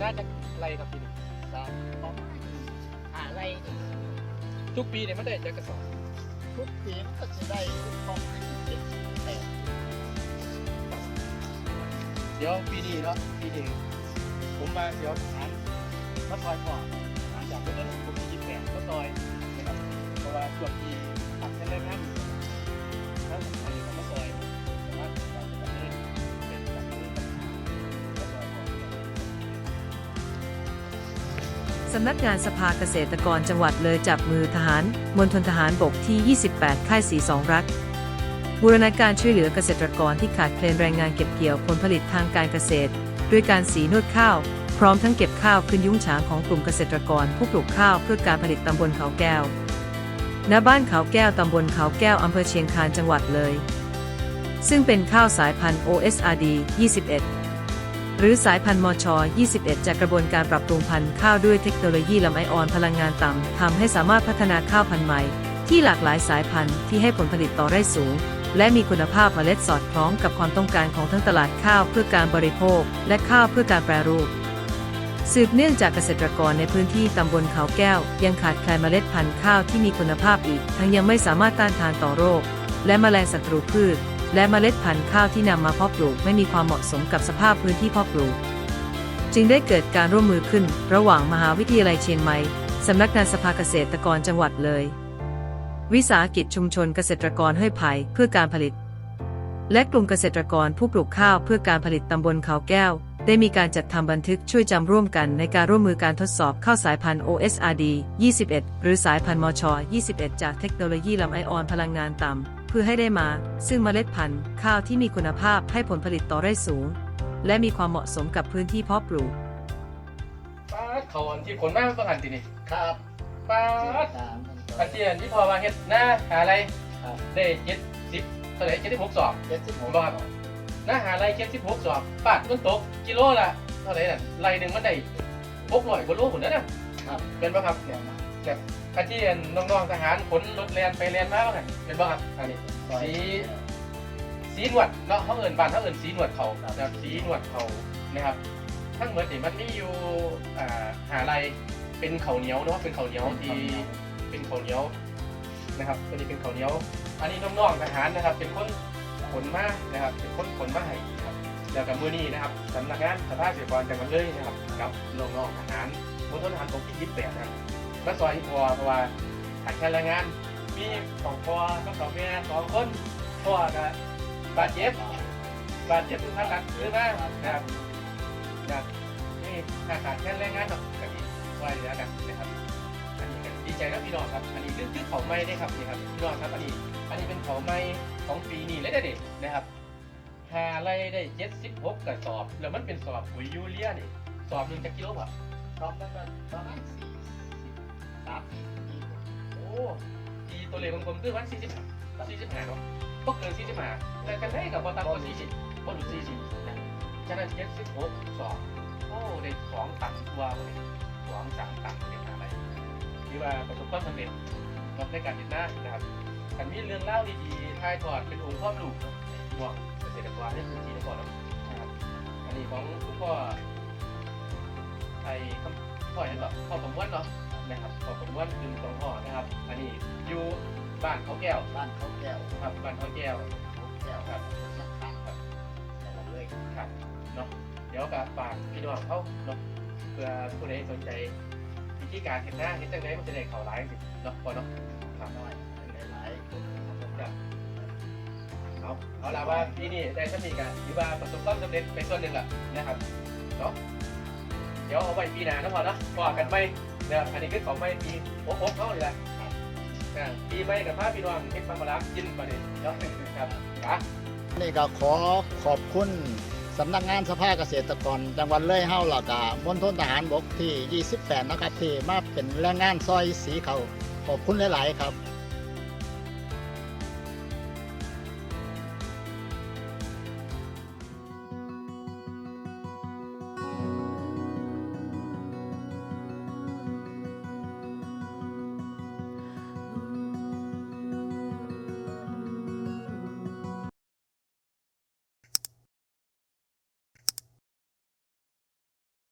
น่าจากไรครับปีนี้สามปะหาไล่ทุกปีเนี่ยมันได้จะกระสอบทุกปีมันก็จะได้ประมาณเจ็ดแปดเดี๋ยวปีนี้เนาะปีนี้ผมมาเดี๋ยวถามมาคอยก่อน สำนักงานสภาเกษตรกรจังหวัดเลยจับมือทหารมณฑลทหารบกที่ 28 ค่ายสีสองรัก บูรณาการช่วยเหลือเกษตรกรที่ขาดแคลนแรงงานเก็บเกี่ยวผลผลิตทางการเกษตร ด้วยการสีนวดข้าว พร้อมทั้งเก็บข้าวขึ้นยุ้งฉางของกลุ่มเกษตรกรผู้ปลูกข้าวเพื่อการผลิตตำบลเขาแก้วณบ้านเขาแก้วตำบลเขาแก้วอำเภอเชียงคานจังหวัดเลย ซึ่งเป็นข้าวสายพันธุ์ OSRD 21 หรือสายพันธุ์มช 21 จากกระบวนการปรับปรุงพันธุ์ข้าวด้วยเทคโนโลยีลำไอออนพลังงานต่ำทำให้สามารถพัฒนาข้าวพันธุ์ใหม่ ที่หลากหลายสายพันธุ์ที่ให้ผลผลิตต่อไร่สูง และมีคุณภาพเมล็ดสอดคล้องกับความต้องการของทั้งตลาดข้าวเพื่อการบริโภค และข้าวเพื่อการแปรรูป สืบเนื่องจากเกษตรกรในพื้นที่ตำบลเขาแก้ว ยังขาดแคลนเมล็ดพันธุ์ข้าวที่มีคุณภาพอีก ทั้งยังไม่สามารถต้านทานต่อโรค และแมลงศัตรูพืช และเมล็ดพันธุ์ข้าวที่นำมาเพาะปลูกไม่มีความเหมาะสมกับสภาพพื้นที่เพาะปลูก จึงได้เกิดการร่วมมือขึ้น ระหว่างมหาวิทยาลัยเชียงใหม่สำนักงานสภาเกษตรกรจังหวัดเลย วิสาหกิจชุมชนเกษตรกรห้วยไผ่เพื่อการผลิต และกลุ่มเกษตรกรผู้ปลูกข้าวเพื่อการผลิตตำบลเขาแก้ว ได้มีการจัดทำบันทึกช่วยจำร่วมกันในการร่วมมือการทดสอบข้าวสายพันธุ์ OSRD 21 หรือสายพันธุ์มช 21 จากเทคโนโลยีลำไอออนพลังงานต่ำ เพื่อให้ได้มา ซึ่งเมล็ดพันธุ์ข้าวที่มีคุณภาพให้ผลผลิตต่อไร่สูง และมีความเหมาะสมกับพื้นที่เพาะปลูก ป้าดเขาอันที่ผลมากประกันทีนี่ครับป้าดตามมันอันที่อันที่พอมาเฮ็ดหน้าหาอะไรครับได้เจ็ดสิบเท่าไหร่เจ็ดสิบหกสอบ เจ็ดสิบหกบ่ครับหน้าหาอะไรเจ็ดสิบหกสอบปาดมันตกกิโลละเท่าไหร่นั่นไรหนึ่งมันได้หกร้อยกว่าโลหุ่นนั่นน่ะครับเป็นป่ะครับเนี่ย แบบอันที่อันน้องๆทหารขนรถแลนไปแลนมาป่ะครับเป็นป่ะครับอันนี้สีสีหนวดเนาะเขาเอินบานเขาเอินสีหนวดเขานะครับสีหนวดเขานะครับทั้งหมดนี่มันมีอยู่อ่าหาอะไรเป็นข้าวเหนียวเนาะเป็นข้าวเหนียวที่เป็นข้าวเหนียวนะครับตัวนี้เป็นข้าวเหนียว อันนี้น้องๆทหารนะครับ เป็นคนขนมานะครับ เป็นคนขนมาให้นะครับแล้วกับมือนี้นะครับสำนักงานสภาเกษตรกรจังหวัดเลยนะครับกับน้องๆทหารมณฑลทหารบกที่ยี่สิบแปดนะครับ มาซอยอีพอเพราะว่าขาดแคลนแรงงานมีสองพ่อกับสองแม่สองคนพ่อกับบาดเจ็บบาดเจ็บคือผ่าตัดหรือว่านะครับนะครับนี่ถ้าขาดแคลนแรงงานเนาะก็ดีไว้แล้วกันนะครับอันนี้ก็ดีใจนะพี่น้องครับ อันนี้คือคือเขาไม้ได้ครับนี่ครับพี่น้องครับอันนี้อันนี้เป็นเขาไม้ของปีนี้เลยนะเด็กนะครับหาไรได้เจ็ดสิบหกกระสอบ แล้วมันเป็นสอบปุ๋ยยูเรียนี่สอบหนึ่งจะกิโลกว่ารอบนั้นก็ประมาณสี่ามสิบโอ้ทีตัวเลขของผมคือวันสี่สิบสี่สิบห้าเนาะก็เกินสี่สิบห้าแต่กันได้กับบอตัมก็สี่สิบบอลสี่สิบนะฉะนั้นเจ็ดสิบหกสอบโอ้ได้สองตันตัวเลยสองสามตันเนี่ยอะไรที่ว่าประสบความสำเร็จในการติดหน้านะครับอันมีเรื่องเล่าดีๆทายทอดเป็นองค์ความรู้ครับพวกเกษตรกรในพื้นที่นครนะครับอันนี้ของคุณพ่อไอ้พ่ออย่างแบบพ่อสมวนเนาะ นะครับพ่อสมวนคือสองพ่อนะครับ อันนี้อยู่บ้านเขาแก้วบ้านเขาแก้วครับบ้านเขาแก้วเขาแก้วครับสักครั้งครับจังหวัดเลยครับเนาะเดี๋ยวกับฝากพี่น้องเขาเนาะเพื่อผู้ใดสนใจวิธีการเห็นหน้าเห็นจังไดมันจะได้เข่าร้ายสิเนาะพอเนาะครับน้อยหลายๆคนครับเอาเอาละว่าปีนี้ได้สมีกันถือว่าประสบความสำเร็จเป็นส่วนหนึ่งแหละนะครับเนาะเดี๋ยวเอาไว้ปีหน้านะพอเนาะพอกันไป นะครับอันนี้คือของไม่ปีโอ้โหเขาเลยแหละอ่าปีใหม่กับพระพี่น้องเฮ็ดฟังมาลักกินมาเนี่ยเนาะครับอะนี่ก็ขอขอบคุณสำนักงานสภาเกษตรกรจังหวัดเลยเฮาหล่กามณฑลทหารบกที่ 28 นะครับที่มาเป็นแรงงานซอยสีเขาขอบคุณหลาย ๆ ครับ